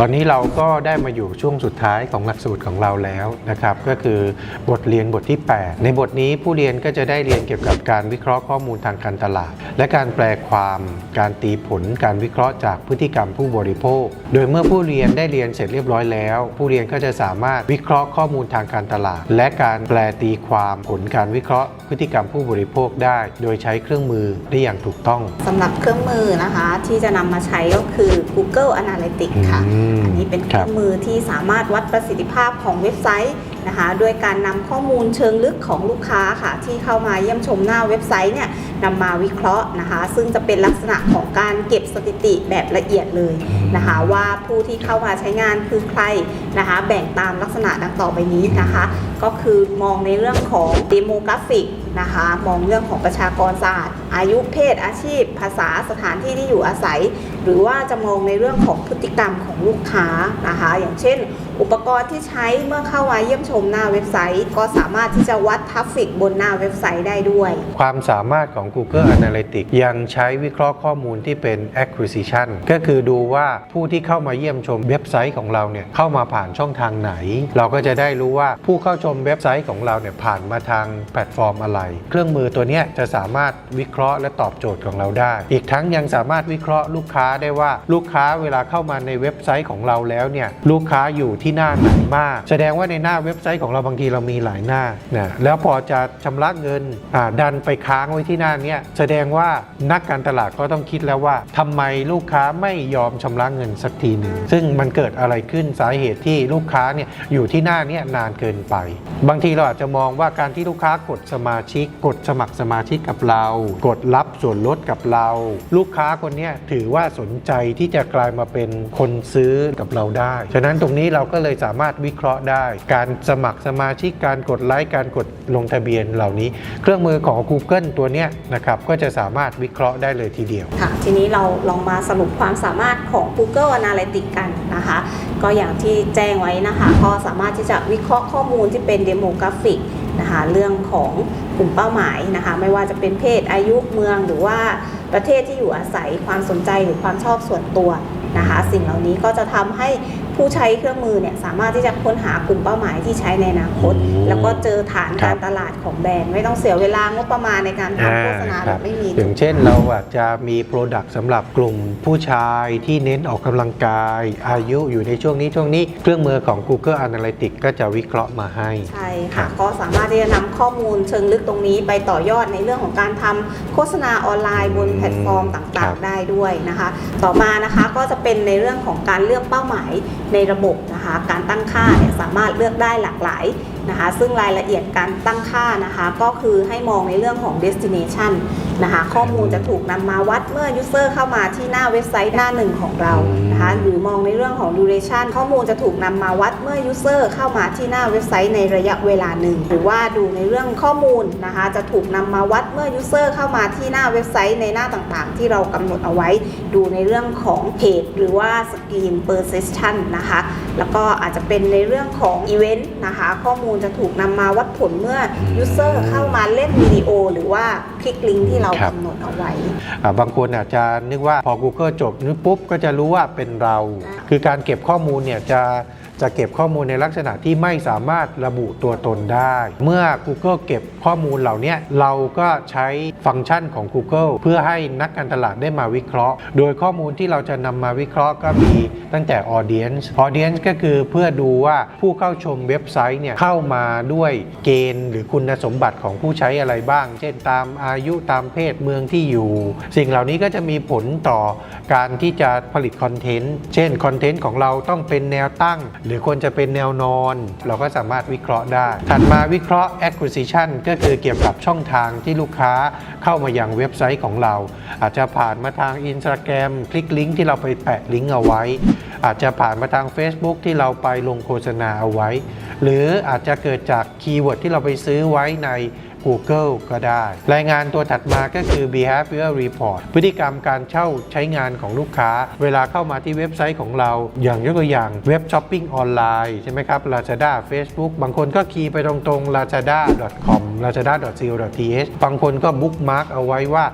ตอนนี้เราก็ได้มาอยู่ช่วงสุดท้ายของหลักสูตรของเราแล้วนะครับก็คือบทเรียนบทที่ 8 ในบทนี้ผู้เรียนก็จะได้เรียนเกี่ยวกับการวิเคราะห์ข้อมูลทางการตลาด และการแปลความการตีผล การวิเคราะห์จากพฤติกรรมผู้บริโภค โดยเมื่อผู้เรียนได้เรียนเสร็จเรียบร้อยแล้ว ผู้เรียนก็จะสามารถวิเคราะห์ข้อมูลทางการตลาด และการแปลตีความผลการวิเคราะห์ พฤติกรรมผู้บริโภคได้ โดยใช้เครื่องมือได้อย่างถูกต้องสำหรับเครื่องมือนะคะที่จะนำมาใช้ก็คือ Google Analytics ค่ะอืมอันนี้เป็นเคครัรื่บองมือที่สามารถวัดประสิทธิภาพของเว็บไซต์นะคะด้วยการนำข้อมูลเชิงลึกของลูกค้าค่ะ ที่เข้ามาเยี่ยมชมหน้าเว็บไซต์เนี่ยนำมาวิเคราะห์นะคะ ซึ่งจะเป็นลักษณะของการเก็บสถิติแบบละเอียดเลยนะคะ ว่าผู้ที่เข้ามาใช้งานคือใครนะคะ แบ่งตามลักษณะดังต่อไปนี้นะคะ ก็คือมองในเรื่องของด e โมกราฟิกนะคะ มองเรื่องของประชากรศาสตร์ อายุเพศอาชีพ ภาษาสถานที่ที่อยู่อาศัย หรือว่าจะมองในเรื่องของพฤติกรรมของลูกค้านะคะ อย่างเช่น อุปกรณ์ที่ใช้เมื่อเข้ามาเยี่ยมชมหน้าเว็บไซต์ ก็สามารถที่จะวัดทราฟฟิกบนหน้าเว็บไซต์ได้ด้วย ความสามารถของ Google Analytics ยังใช้วิเคราะห์ข้อมูลที่เป็น acquisition ก็คือดูว่าผู้ที่เข้ามาเยี่ยมชมเว็บไซต์ของเราเนี่ยเข้ามาผ่านช่องทางไหน เราก็จะได้รู้ว่าผู้เข้าชมเว็บไซต์ของเราเนี่ยผ่านมาทางแพลตฟอร์มอะไร เครื่องมือตัวเนี้ยจะสามารถวิเคราะห์และตอบโจทย์ของเราได้ อีกทั้งยังสามารถวิเคราะห์ลูกค้าได้ว่าลูกค้าเวลาเข้ามาในเว็บไซต์ของเราแล้วเนี่ยลูกค้าอยู่ที่หน้าไหนบ้างแสดงว่าในหน้าเว็บไซต์ของเราบางทีเรามีหลายหน้านะแล้วพอจะชำระเงินดันไปค้างไว้ที่หน้าเนี้ยแสดงว่านักการตลาดก็ต้องคิดแล้วว่าทำไมลูกค้าไม่ยอมชำระเงินสักทีหนึ่งซึ่งมันเกิดอะไรขึ้นสาเหตุที่ลูกค้าเนี่ยอยู่ที่หน้าเนี้ยนานเกินไป บางทีเราอาจจะมองว่าการที่ลูกค้ากดสมาชิก กดสมัครสมาชิกกับเรา กดรับส่วนลดกับเรา ลูกค้าคนนี้ถือว่าสนนใจที่จะกลายมาเป็นคนซื้อกับเราได้ ฉะนั้นตรงนี้เราก็เลยสามารถวิเคราะห์ได้ การสมัครสมาชิกการกดไลค์การกดลงทะเบียนเหล่านี้ เครื่องมือของ Google ตัวเนี้ยนะครับก็จะสามารถวิเคราะห์ได้เลยทีเดียวค่ะทีนี้เราลองมาสรุปความสามารถของ Google Analytics กันนะคะ ก็อย่างที่แจ้งไว้นะคะ ก็สามารถที่จะวิเคราะห์ข้อมูลที่เป็นเดโมกราฟิก นะคะเรื่องของกลุ่มเป้าหมายนะคะไม่ว่าจะเป็นเพศอายุเมืองหรือว่าประเทศที่อยู่อาศัยความสนใจหรือความชอบส่วนตัวนะคะสิ่งเหล่านี้ก็จะทำให้ ผู้ใช้เครื่องมือเนี่ยสามารถที่จะค้นหากลุ่มเป้าหมายที่ใช้ในอนาคตอืมแล้วก็เจอฐานครักาบ รตลาดของแบรนด์ไม่ต้องเสียเวลางบประมาณในการทำโฆษณาอ่าแบบไม่มีอย่างเช่นเราอาจจะมีโปรดักต์สำหรับกลุ่มผู้ชายที่เน้นออกกำลังกาย อายุอยู่ในช่วงนี้ช่วงนี้ เครื่องมือของ Google Analytics ก็จะวิเคราะห์มาให้ ใช่ครัค่ะบ ก็สามารถที่จะนำข้อมูลเชิงลึกตรงนี้ไปต่อยอดในเรื่องของการทำโฆษณาออนไลน์บนแพลตฟอร์มต่างๆ ได้ด้วยนะคะ ต่อมานะคะก็จะเป็นในเรื่องของการเลือกเป้าหมายในระบบนะคะ การตั้งค่าเนี่ยสามารถเลือกได้หลากหลาย นะคะซึ่งรายละเอียดการตั้งค่านะคะก็คือให้มองในเรื่องของ destination นะคะข้อมูลจะถูกนำมาวัดเมื่อ user เข้ามาที่หน้าเว็บไซต์หน้าหนึ่งของเรานะคะหรือมองในเรื่องของ duration ข้อมูลจะถูกนำมาวัดเมื่อ user เข้ามาที่หน้าเว็บไซต์ในระยะเวลาหนึ่ง หรือว่าดูในเรื่องข้อมูลนะคะจะถูกนำมาวัดเมื่อ user เข้ามาที่หน้าเว็บไซต์ในหน้าต่างๆ ที่เรากำหนดเอาไว้ ดูในเรื่องของเพจหรือว่า screen persistent นะคะแล้วก็อาจจะเป็นในเรื่องของ event นะคะข้อมูลจะถูกนำมาวัดผลเมื่อ user เข้ามาเล่นวิดีโอ หรือว่าคลิกลิงก์ที่เราครับกำหนดเอาไว้อ่าบางคนอาจจะนึกว่าพอ Google จบนึกปุ๊บก็จะรู้ว่าเป็นเราอ่าคือการเก็บข้อมูลเนี่ยจะ จะเก็บข้อมูลในลักษณะที่ไม่สามารถระบุตัวตนได้ เมื่อ Google เก็บข้อมูลเหล่านี้เราก็ใช้ฟังก์ชันของ Google เพื่อให้นักการตลาดได้มาวิเคราะห์ โดยข้อมูลที่เราจะนำมาวิเคราะห์ก็มีตั้งแต่ audience audience ก็คือเพื่อดูว่าผู้เข้าชมเว็บไซต์เนี่ยเข้ามาด้วยเกณฑ์หรือคุณสมบัติของผู้ใช้อะไรบ้าง เช่นตามอายุตามเพศเมืองที่อยู่ สิ่งเหล่านี้ก็จะมีผลต่อการที่จะผลิตคอนเทนต์ เช่นคอนเทนต์ของเราต้องเป็นแนวตั้งหรือควรจะเป็นแนวนอน เราก็สามารถวิเคราะห์ได้ ถัดมาวิเคราะห์ acquisition ก็คือเกี่ยวกับช่องทางที่ลูกค้าเข้ามายังเว็บไซต์ของเรา อาจจะผ่านมาทาง Instagram คลิกลิงก์ที่เราไปแปะลิงก์เอาไว้ อาจจะผ่านมาทาง Facebook ที่เราไปลงโฆษณาเอาไว้ หรืออาจจะเกิดจากคีย์เวิร์ดที่เราไปซื้อไว้ใน Google ก็ได้ รายงานตัวถัดมาก็คือ behavior report พฤติกรรมการเช่าใช้งานของลูกค้า เวลาเข้ามาที่เว็บไซต์ของเรา อย่างยกตัวอย่างเว็บช้อปปิ้งออนไลน์ใช่ไหมครับ Lazada Facebook บางคนก็คีย์ไปตรงๆ lazada.com lazada.co.th บางคนก็บุ๊กมาร์กเอาไว้ว่า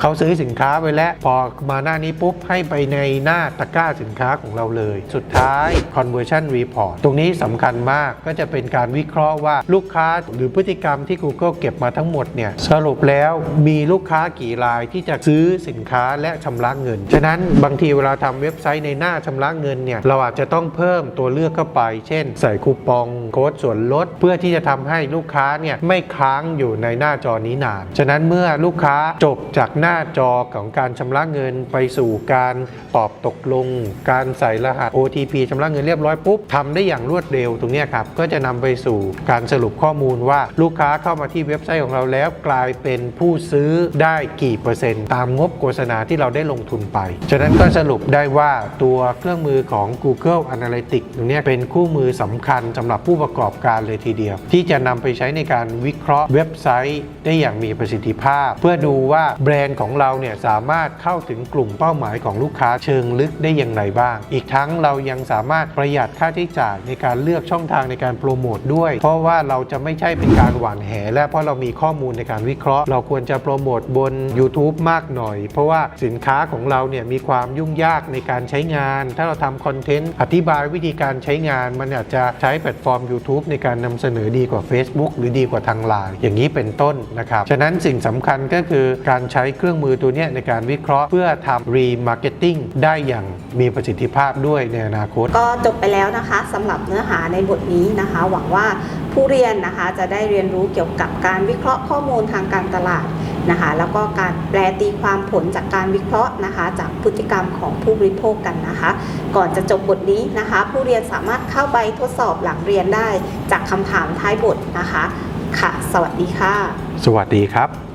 เขาซื้อสินค้าไปแล้ว พอมาหน้านี้ปุ๊บให้ไปในหน้าตะกร้าสินค้าของเราเลย สุดท้าย conversion report ตรงนี้สำคัญมากก็จะเป็นการวิเคราะห์ว่าลูกค้าหรือพฤติกรรมที่ Google เก็บมาทั้งหมดเนี่ยสรุปแล้วมีลูกค้ากี่รายที่จะซื้อสินค้าและชำระเงิน ฉะนั้นบางทีเวลาทำเว็บไซต์ในหน้าชำระเงินเนี่ยเราอาจจะต้องเพิ่มตัวเลือกเข้าไป เช่น ใส่คูปองโค้ดส่วนลด เพื่อที่จะทำให้ลูกค้าเนี่ยไม่ค้างอยู่ในหน้าจอนี้นาน ฉะนั้นเมื่อลูกค้าจบจากหน้าจอของการชำระเงินไปสู่การตอบตกลง การใส่รหัส OTP ชำระเงินเรียบร้อยปุ๊บทำได้อย่างรวดเร็วตรงนี้ครับก็จะนำไปสู่การสรุปข้อมูลว่าลูกค้าเข้ามาที่เว็บไซต์ของเราแล้วกลายเป็นผู้ซื้อได้กี่เปอร์เซ็นต์ ตามงบโฆษณาที่เราได้ลงทุนไป ฉะนั้นก็สรุปได้ว่าตัวเครื่องมือของ Google Analytics ตรงนี้เป็นคู่มือสำคัญสำหรับผู้ประกอบการเลยทีเดียว ที่จะนำไปใช้ในการวิเคราะห์เว็บไซต์ได้อย่างมีประสิทธิภาพ เพื่อดูว่าแบรนด์ของเราเนี่ยสามารถเข้าถึงกลุ่มเป้าหมายของลูกค้าเชิงลึกได้อย่างไรบ้าง อีกทั้งเรายังสามารถประหยัดค่าใช้จ่ายในการเลือกช่องทางในการโปรโมทด้วย เพราะว่าเราจะไม่ใช่เป็นการหวานแหและเพราะเรามีข้อมูลในการวิเคราะห์ เราควรจะโปรโมทบน YouTube มากหน่อย เพราะว่าสินค้าของเราเนี่ยมีความยุ่งยากในการใช้งาน ถ้าเราทำคอนเทนต์อธิบายวิธีการใช้งาน มันอาจจะใช้แพลตฟอร์ม YouTube ในการนำเสนอดีกว่า Facebook หรือดีกว่าทางไลน์อย่างนี้เป็นต้นนะครับฉะนั้นสิ่งสำคัญก็คือการใช้เครื่องมือตัวนี้ในการวิเคราะห์เพื่อทำ remarketing ได้อย่างมีประสิทธิภาพด้วยในอนาคต ก็จบไปแล้วนะคะสำหรับเนื้อหาในบทนี้นะคะ หวังว่าผู้เรียนนะคะจะได้เรียนรู้เกี่ยวกับการวิเคราะห์ข้อมูลทางการตลาดนะคะแล้วก็การแปลตีความผลจากการวิเคราะห์นะคะจากพฤติกรรมของผู้บริโภคกันนะคะ ก่อนจะจบบทนี้นะคะ ผู้เรียนสามารถเข้าไปทดสอบหลังเรียนได้จากคำถามท้ายบทนะคะ ค่ะ สวัสดีค่ะ สวัสดีครับ